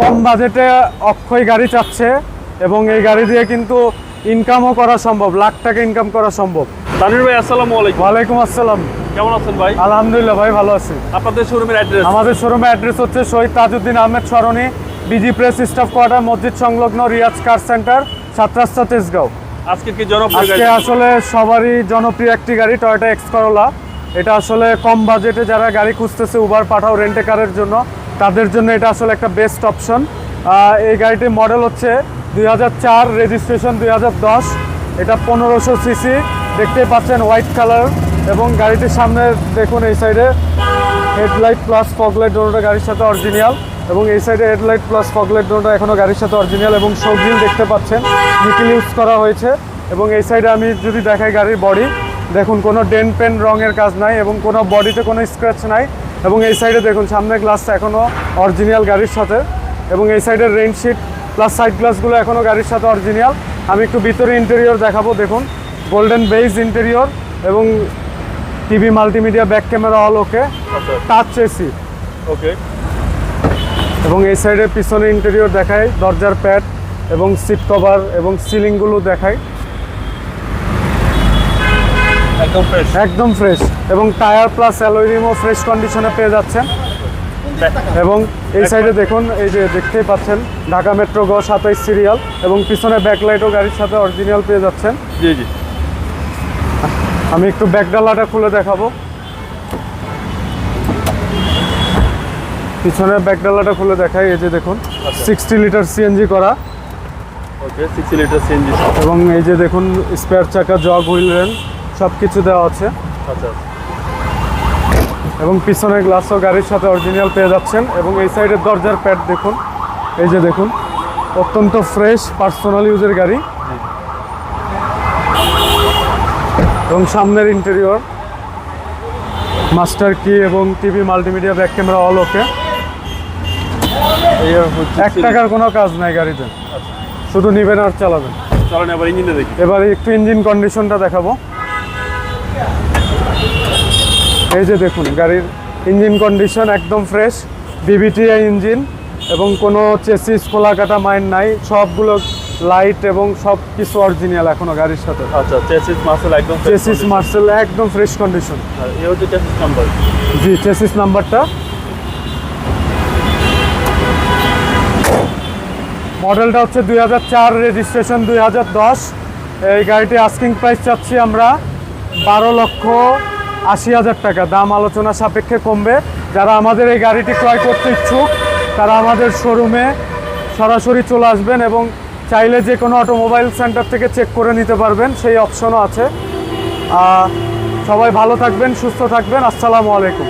কম বাজেটে অক্ষয় গাড়ি চাচ্ছে এবং এই গাড়ি দিয়ে কিন্তু ইনকামও করা সম্ভব লাখ টাকা ইনকাম করা সম্ভব। তানির ভাই আসসালামু আলাইকুম। ওয়ালাইকুম আসসালাম। কেমন আছেন ভাই? আলহামদুলিল্লাহ ভাই ভালো আছি। আপনাদের শোরুমের অ্যাড্রেস আমাদের শোরুমের অ্যাড্রেস হচ্ছে Shahid Tajuddin Ahmed Sarani BG press staff quarter মসজিদ সংলগ্ন রিয়াজ কার সেন্টার সাত রাস্তা তেজগাঁও। আজকে কি জনপ্রিয় আজকে আসলে সবারই জনপ্রিয় একটি গাড়ি টয়োটা এক্স করোলা এটা আসলে কম বাজেটে যারা গাড়ি খুঁজতেছে উবার পাঠাও রেন্টে কারের জন্য। তাদের জন্য এটা আসলে একটা বেস্ট অপশন এই গাড়িটির মডেল হচ্ছে দুই হাজার চার রেজিস্ট্রেশন দুই হাজার দশ। এটা পনেরোশো সিসি দেখতেই পাচ্ছেন হোয়াইট কালার এবং গাড়িটির সামনে দেখুন এই সাইডে হেডলাইট প্লাস ফগলাইট দুটোটা গাড়ির সাথে অরিজিনাল এবং এই সাইডে হেডলাইট প্লাস ফগলাইট দুটোটা এখনও গাড়ির সাথে অরিজিনাল এবং শোগ্রিল দেখতে পাচ্ছেন। নিকেল ইউজ করা হয়েছে। এবং এই সাইডে আমি যদি দেখাই গাড়ির বডি দেখুন কোনো ডেন পেন রঙের কাজ নাই এবং কোনো বডিতে কোনো স্ক্র্যাচ নাই। এবং এই সাইডে দেখুন সামনের গ্লাসটা এখনও অরিজিনাল গাড়ির সাথে এবং এই সাইডের রেইনশিট প্লাস সাইড গ্লাসগুলো এখনও গাড়ির সাথে অরিজিনাল আমি একটু ভিতরে ইন্টেরিয়র দেখাবো দেখুন। গোল্ডেন বেইজ ইন্টেরিয়র এবং TV multimedia back camera all okay touch AC okay এবং এই সাইডের পিছনে ইন্টেরিয়র দেখায় দরজার প্যাড এবং সিট কভার এবং সিলিংগুলো দেখায় একদম ফ্রেশ একদম ফ্রেশ এবং টায়ার প্লাস অ্যালোরিমও ফ্রেশ কন্ডিশনে পেয়ে যাচ্ছেন। এবং এই সাইডে দেখুন এই যে দেখতেই পাচ্ছেন ঢাকা মেট্রো গ সাতাইশ সিরিয়াল এবং পিছনে ব্যাকলাইটও গাড়ির সাথে অরিজিনাল পেয়ে যাচ্ছেন। জি জি। আমি একটু ব্যাকডালাটা খুলে দেখাবো। পিছনের ব্যাকডালাটা খুলে দেখাই এই যে দেখুন সিক্সটি লিটার সিএনজি করা। ওকে সিক্সটি লিটার সিএনজি এবং এই যে দেখুন স্পেয়ার চাকা জগ হুইল রেন সব কিছু দেওয়া আছে। আচ্ছা। এবং পিছনের গ্লাসও গাড়ির সাথে অরিজিনাল পেয়ে যাচ্ছেন এবং এই সাইডের দরজার প্যাড দেখুন। এই যে দেখুন অত্যন্ত ফ্রেশ পার্সোনাল ইউজের গাড়ি। এবং সামনের ইন্টেরিয়র মাস্টার কি এবং TV multimedia back camera all okay এই এক টাকার কোনো কাজ নাই গাড়িতে। শুধু নিবেন আর চালাবেন। চলেন এবার দেখি। এবার একটু ইঞ্জিন কন্ডিশনটা দেখাবো। এই যে দেখুন গাড়ির ইঞ্জিন কন্ডিশন একদম ফ্রেশ বিবিটিআই ইঞ্জিন এবং কোনো চেসিস খোলা কাটা মাইন্ড নাই সবগুলো লাইট এবং সব কিছু অরিজিনাল এখনও গাড়ির সাথে। আচ্ছা চেসিস মাসেল একদম চেসিস মার্সেল একদম ফ্রেশ কন্ডিশন আর এই হচ্ছে চেসিস নাম্বার জি চেসিস নাম্বারটা মডেলটা হচ্ছে দুই হাজার চার রেজিস্ট্রেশন দুই হাজার দশ। এই গাড়িটি আস্কিং প্রাইস চাচ্ছি আমরা বারো লক্ষ আশি হাজার টাকা। দাম আলোচনা সাপেক্ষে কমবে। যারা আমাদের এই গাড়িটি ক্রয় করতে ইচ্ছুক, তারা আমাদের শোরুমে সরাসরি চলে আসবেন এবং চাইলে যে কোনো অটোমোবাইল সেন্টার থেকে চেক করে নিতে পারবেন, সেই অপশনও আছে। সবাই ভালো থাকবেন, সুস্থ থাকবেন। আসসালামু আলাইকুম।